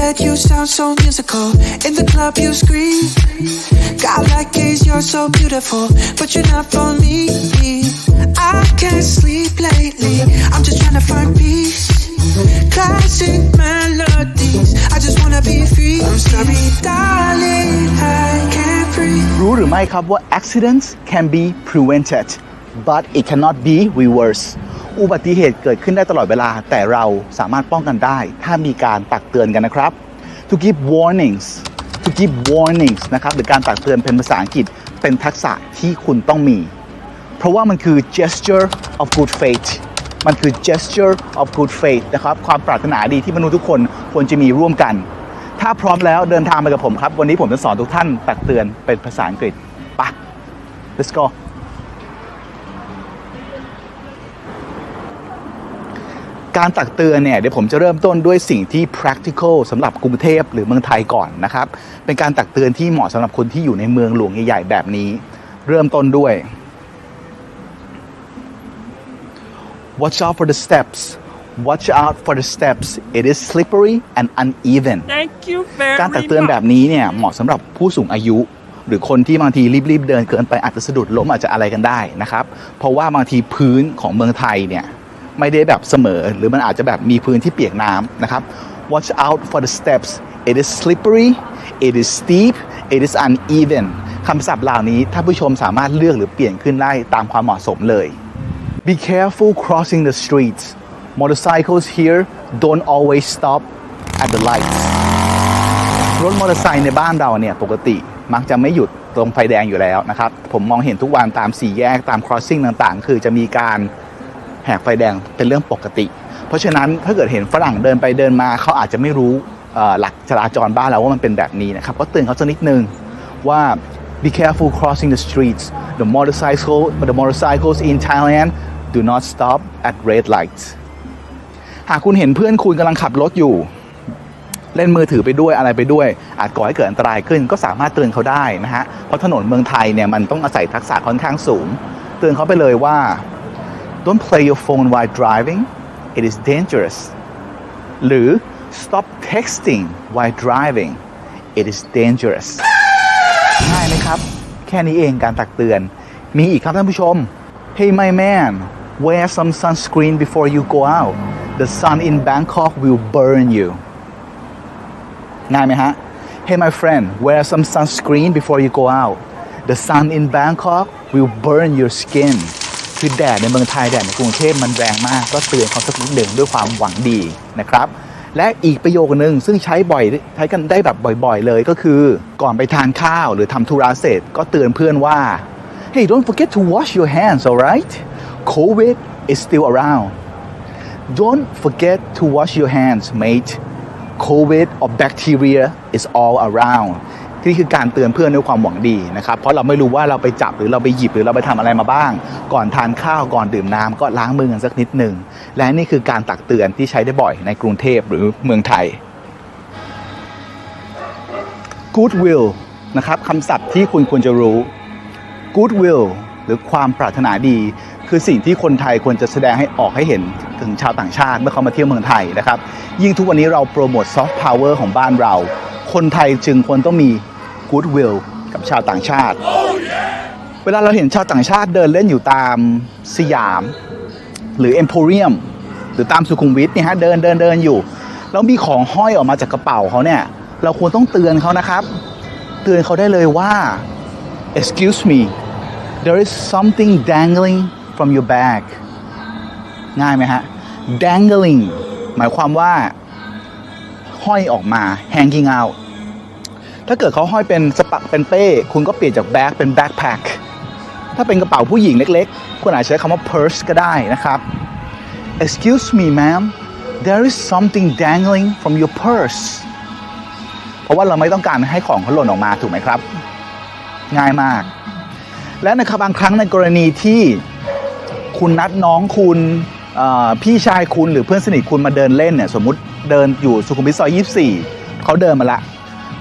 bed, you sound so musical. In the club, you scream. Got that gaze, you're so beautiful, but you're not for me. I can't sleep lately. I'm just trying to find peace. Classic melodies. I just wanna be free. I'm sorry, darling. I can't breathe. รู้หรือไม่ครับว่า accidents can be prevented but it cannot be reversed อุบัติเหตุเกิดขึ้นได้ตลอดเวลา แต่เราสามารถป้องกันได้ ถ้ามีการตักเตือนกันนะครับ to give warnings to give warnings นะครับหรือการตักเตือนเป็นภาษาอังกฤษเป็นทักษะที่คุณต้องมี เพราะว่ามันคือ gesture of good faith มันคือ gesture of good faith นะครับ ความปรารถนาดีที่มนุษย์ทุกคนควรจะมีร่วมกัน ถ้าพร้อมแล้วเดินทางไปกับผมครับ วันนี้ผมจะสอนทุกท่านตักเตือนเป็นภาษาอังกฤษไปะ let's go การตักเตือนเนี่ยเดี๋ยวผมจะเริ่มต้นด้วยสิ่งที่ practical สำหรับกรุงเทพหรือเมืองไทยก่อนนะครับ เป็นการตักเตือนที่เหมาะสำหรับคนที่อยู่ในเมืองหลวงใหญ่ๆแบบนี้ เริ่มต้นด้วย Watch out for the steps Watch out for the steps it is slippery and uneven Thank you very การตักเตือนแบบนี้เนี่ยเหมาะสำหรับผู้สูงอายุหรือคนที่บางทีรีบๆเดินเกินไปอาจจะสะดุดล้มอาจจะอะไรกันได้นะครับ เพราะว่าบางทีพื้นของเมืองไทยเนี่ย ไม่ได้แบบเสมอ หรือมันอาจจะแบบมีพื้นที่เปียกน้ำนะครับ Watch out for the steps it is slippery it is steep it is uneven คำศัพท์เหล่านี้ถ้าผู้ชมสามารถเลือกหรือเปลี่ยนขึ้นได้ตามความเหมาะสมเลย Be careful crossing the streets motorcycles here don't always stop at the lights รถมอเตอร์ไซค์ในบ้านเราเนี่ยปกติมักจะไม่หยุดตรงไฟแดงอยู่แล้วนะครับ ผมมองเห็นทุกวันตามสี่แยกตาม crossing ต่างๆ คือจะมีการ แหกไฟแดงเป็นเรื่องปกติ เพราะฉะนั้นถ้าเกิดเห็นฝรั่งเดินไปเดินมาเขาอาจจะไม่รู้หลักจราจรบ้านเราว่ามันเป็นแบบนี้นะครับก็เตือนเขาสักนิดนึงว่า be careful crossing the streets the motorcycle the motorcycles in Thailand do not stop at red lights หากคุณเห็นเพื่อนคุณกำลังขับรถอยู่ เล่นมือถือไปด้วยอะไรไปด้วย อาจก่อให้เกิดอันตรายขึ้นก็สามารถเตือนเขาได้นะฮะเพราะถนนเมืองไทยเนี่ยมันต้องอาศัยทักษะค่อนข้างสูง เตือนเขาไปเลยว่า don't play your phone while driving it is dangerous หรือ stop texting while driving it is dangerous ง่ายไหมครับ แค่นี้เองการตักเตือน มีอีกครับท่านผู้ชม Hey my man wear some sunscreen before you go out the sun in Bangkok will burn you ง่ายไหมฮะ Hey my friend wear some sunscreen before you go out the sun in Bangkok will burn your skin คือแดดในเมืองไทยแดดในกรุงเทพมันแรงมากก็เตือนเขาสักนิดหนึ่งด้วยความหวังดีนะครับ และอีกประโยคนึงซึ่งใช้บ่อยใช้กันได้แบบบ่อยๆ เลยก็คือ ก่อนไปทานข้าวหรือทำธุระเสร็จ ก็เตือนเพื่อนว่า Hey don't forget to wash your hands alright COVID is still around Don't forget to wash your hands mate COVID or bacteria is all around นี่คือการเตือนเพื่อนด้วยความหวังดีนะครับ เพราะเราไม่รู้ว่าเราไปจับหรือเราไปหยิบหรือเราไปทำอะไรมาบ้าง ก่อนทานข้าวก่อนดื่มน้ำก็ล้างมือกันสักนิดหนึ่งและนี่คือการตักเตือนที่ใช้ได้บ่อยในกรุงเทพหรือเมืองไทย goodwill นะครับคำศัพท์ที่คุณควรจะรู้ goodwill หรือความปรารถนาดี คือสิ่งที่คนไทยควรจะแสดงให้ออกให้เห็นถึงชาวต่างชาติเมื่อเขามาเที่ยวเมืองไทยนะครับ ยิ่งทุกวันนี้เราโปรโมทซอฟต์พาวเวอร์ของบ้านเรา คนไทยจึงควรต้องมี goodwill กับชาวต่างชาติ เวลาเราเห็นชาวต่างชาติเดินเล่นอยู่ตามสยาม หรือเอ็มโพเรียม หรือตามสุขุมวิทเนี่ยฮะเดินเดินเดินอยู่ แล้วมีของห้อยออกมาจากกระเป๋าเขาเนี่ย เราควรต้องเตือนเขานะครับ เตือนเขาได้เลยว่า excuse me there is something dangling from your bag ง่ายไหมฮะ dangling หมายความว่าห้อยออกมา hanging out ถ้าเกิดเขาห้อยเป็นสปะเป็นเป้ คุณก็เปลี่ยนจากแบ็คเป็น backpack ถ้าเป็นกระเป๋าผู้หญิงเล็กๆ คุณอาจใช้คำว่า purse ก็ได้นะครับ excuse me ma'am there is something dangling from your purse เพราะว่าเราไม่ต้องการให้ของเขาหล่นออกมาถูกไหมครับ ง่ายมาก และนะครับบางครั้งในกรณีที่คุณนัดน้องคุณพี่ชายคุณหรือเพื่อนสนิทคุณมาเดินเล่นเนี่ยสมมุติเดินอยู่สุขุมวิทซอย 24 เขาเดินมาละ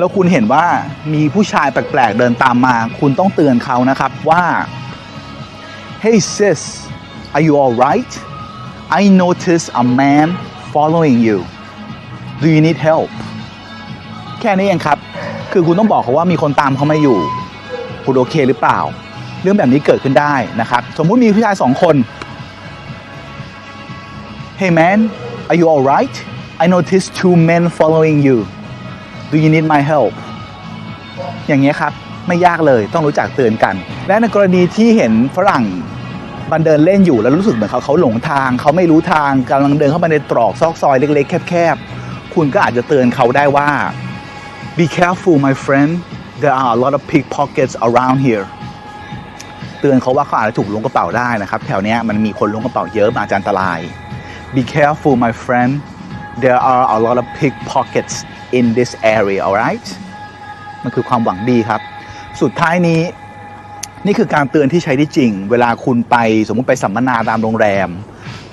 แล้วคุณเห็นว่ามีผู้ชายแปลกๆเดินตามมา คุณต้องเตือนเขานะครับว่า Hey sis are you alright I notice a man following you do you need help แค่นี้เองครับ คือคุณต้องบอกเขาว่ามีคนตามเขามาอยู่ คุณโอเคหรือเปล่า เรื่องแบบนี้เกิดขึ้นได้นะครับ สมมุติมีผู้ชายสองคน Hey man are you alright I notice two men following you Do you need my help อย่างเงี้ยครับ ไม่ยากเลยต้องรู้จักเตือนกัน และในกรณีที่เห็นฝรั่งมันเดินเล่นอยู่แล้วรู้สึกเหมือนเขาเขาหลงทาง เขาไม่รู้ทางกำลังเดินเข้ามาในตรอกซอกซอยเล็ก ๆ แคบๆ คุณก็อาจจะเตือนเขาได้ว่า Be careful my friend there are a lot of pickpockets around here เตือนเขาว่าเขาอาจจะถูกล้วงกระเป๋าได้นะครับ แถวนี้มันมีคนล้วงกระเป๋าเยอะมันอาจจะอันตราย Be careful my friend there are a lot of pickpockets in this area alright มันคือความหวังดีครับ สุดท้ายนี้นี่คือการเตือนที่ใช้ได้จริง เวลาคุณไปสมมุติไปสัมมนาตามโรงแรม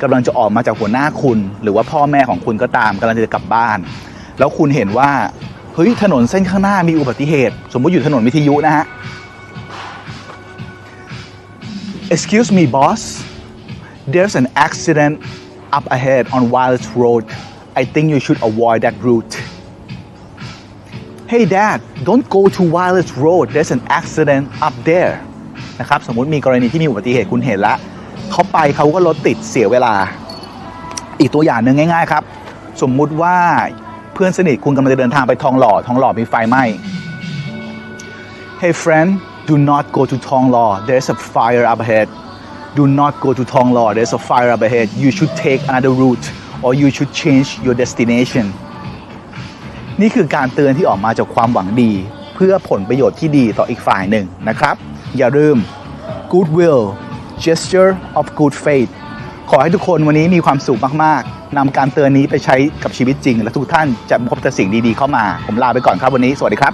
กำลังจะออกมาจากหัวหน้าคุณ หรือว่าพ่อแม่ของคุณก็ตามกำลังจะกลับบ้าน แล้วคุณเห็นว่าเฮ้ยถนนเส้นข้างหน้ามีอุบัติเหตุ สมมุติอยู่ถนนวิทยุนะฮะ Excuse me boss there's an accident up ahead on Wireless Road I think you should avoid that route Hey dad don't go to Wireless Road there's an accident up there นะครับสมมติมีกรณีที่มีอุบัติเหตุคุณเห็นละเขาไปเขาก็รถติดเสียเวลา อีกตัวอย่างหนึ่งง่าย ๆ ครับ สมมุติว่าเพื่อนสนิทคุณกำลังจะเดินทางไปทองหล่อทองหล่อมีไฟไหม้ Hey friend do not go to ทองหล่อ there's a fire up ahead do not go to ทองหล่อ there's a fire up ahead you should take another route or you should change your destination นี่คือการเตือนที่ออกมาจากความหวังดี เพื่อผลประโยชน์ที่ดีต่ออีกฝ่ายหนึ่งนะครับ อย่าลืม goodwill gesture of good faith ขอให้ทุกคนวันนี้มีความสุขมากๆนำการเตือนนี้ไปใช้กับชีวิตจริง และทุกท่านจะพบแต่สิ่งดีๆเข้ามา ผมลาไปก่อนครับวันนี้ สวัสดีครับ